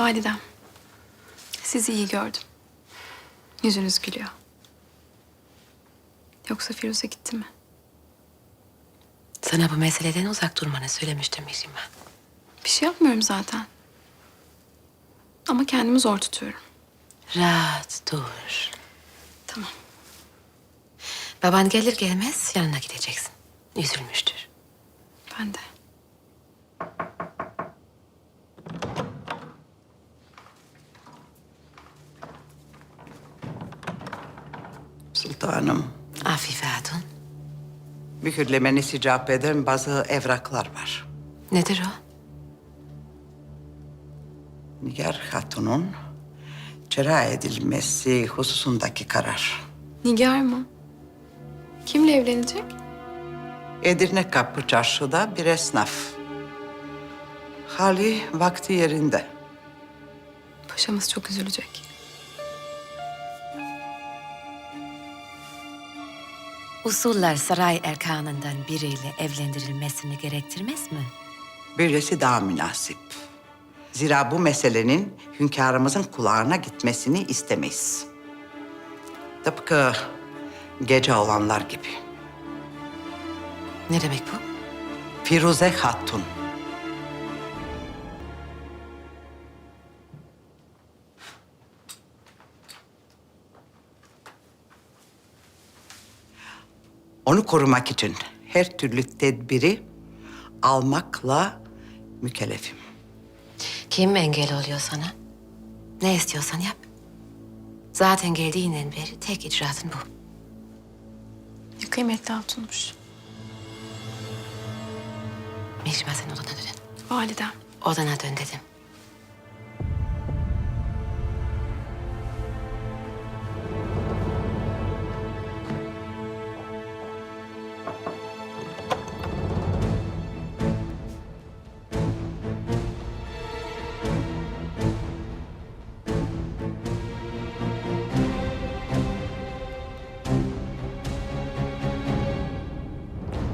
Validem. Sizi iyi gördüm. Yüzünüz gülüyor. Yoksa Firuze gitti mi? Sana bu meseleden uzak durmanı söylemiştim Mihrimah. Bir şey yapmıyorum zaten. Ama kendimi zor tutuyorum. Rahat dur. Tamam. Baban gelir gelmez yanına gideceksin. Üzülmüştür. Ben de. Sultanım, Afife Hatun. mühürlemeniz icap eden bazı evraklar var. Nedir o? Nigar Hatun'un cera edilmesi hususundaki karar. Nigar mı? Kimle evlenecek? Edirne Kapı Çarşı'da bir esnaf. Hali vakti yerinde. Paşamız çok üzülecek. Usuller saray erkanından biriyle evlendirilmesini gerektirmez mi? Böylesi daha münasip. Zira bu meselenin hünkârımızın kulağına gitmesini istemeyiz. Tıpkı gece olanlar gibi. Ne demek bu? Firuze Hatun. Onu korumak için her türlü tedbiri almakla mükellefim. Kim engel oluyor sana? Ne istiyorsan yap. Zaten geldiğinden beri tek icraatın bu. Ne kıymetli hatunmuş. Mihrimah sen odana dön. Validem. Odana dön dedim.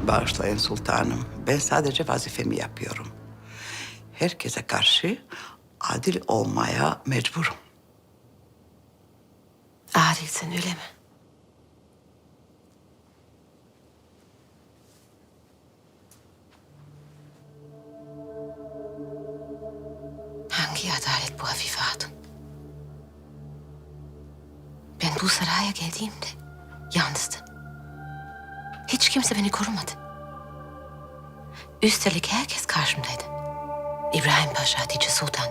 Bağışlayın sultanım. Ben sadece vazifemi yapıyorum. Herkese karşı adil olmaya mecburum. Adilsin öyle mi? Hangi adalet bu Hafife Hatun? Ben bu saraya geldiğimde yalnızdım. Hiç kimse beni korumadı. Üstelik herkes karşımdaydı. İbrahim Paşa, Hatice Sultan,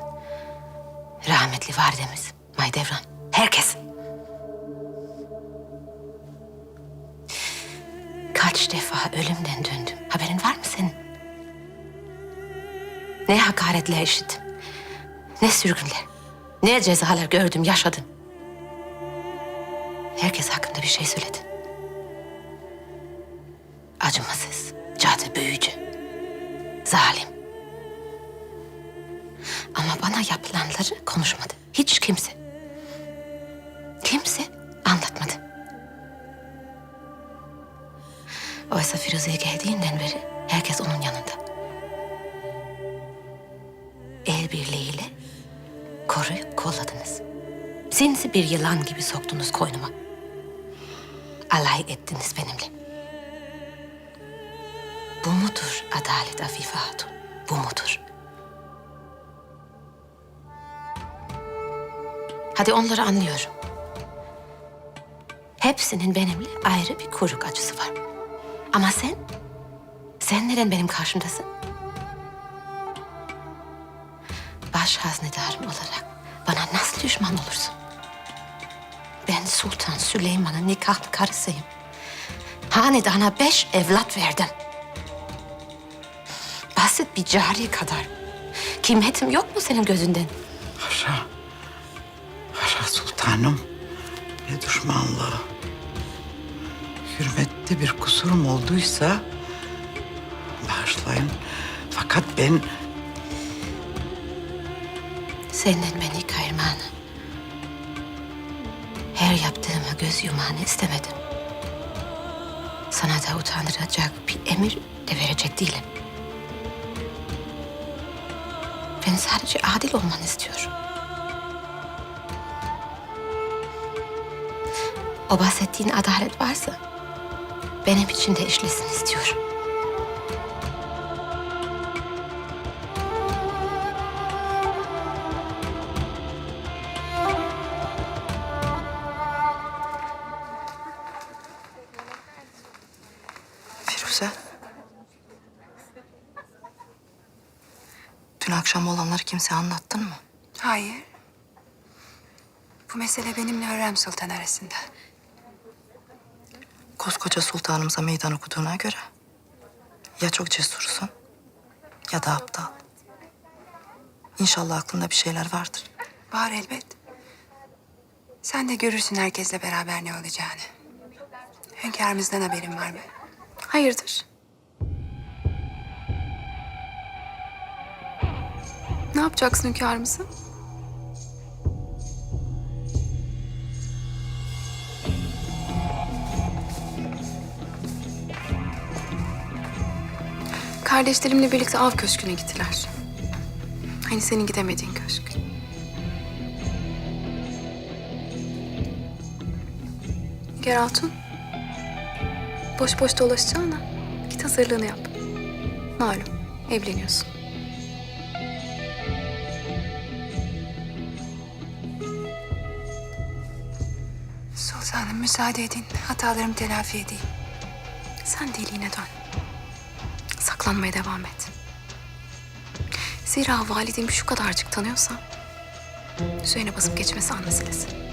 rahmetli validemiz, Maydevran, herkes. Kaç defa ölümden döndüm. Haberin var mı senin? Ne hakaretler işittim. Ne sürgünler. Ne cezalar gördüm, yaşadım. Herkes hakkında bir şey söyledi. Acımasız, cadı büyücü. Zalim. Ama bana yapılanları konuşmadı. Hiç kimse. Kimse anlatmadı. Oysa Firuze'ye geldiğinden beri herkes onun yanında. El birliğiyle koruyup kolladınız. Sinsi bir yılan gibi soktunuz koynuma. Alay ettiniz benimle. Mudur adalet Afife? Bu mudur? Hadi onları anlıyorum. Hepsinin benimle ayrı bir kuyruk acısı var. Ama sen, sen neden benim karşımdasın? Baş haznedarım olarak bana nasıl düşman olursun? Ben Sultan Süleyman'ın nikahlı karısıyım. Hanedana beş evlat verdim. Basit bir cari kadar. Kimmetim yok mu senin gözünden? Haşa. Haşa sultanım. Ne düşmanlığı. Hürmette bir kusurum olduysa bağışlayın. Fakat ben Senden beni kayırmanı. Her yaptığıma göz yumağını istemedim. Sana da utandıracak bir emir de verecek değilim. Ben sadece adil olmanı istiyorum. O bahsettiğin adalet varsa benim için de işlesin istiyorum. Firuze. Dün akşam olanları kimseye anlattın mı? Hayır. Bu mesele benimle Hürrem Sultan arasında. Koskoca sultanımıza meydan okuduğuna göre ya çok cesursun ya da aptal. İnşallah aklında bir şeyler vardır. Var elbet. Sen de görürsün herkesle beraber ne olacağını. Hünkârımızdan haberin var mı? Hayırdır? Yapacaksın hünkârımızı? Kardeşlerimle birlikte av köşküne gittiler. Hani senin gidemediğin köşk. Gel Hatun. Boş boş dolaşacağına git hazırlığını yap. Malum evleniyorsun. Müsaade edin. Hatalarımı telafi edeyim. Sen deliğine dön. Saklanmaya devam et. Zira validemi şu kadarcık tanıyorsan... ...üzerine basıp geçmesi an.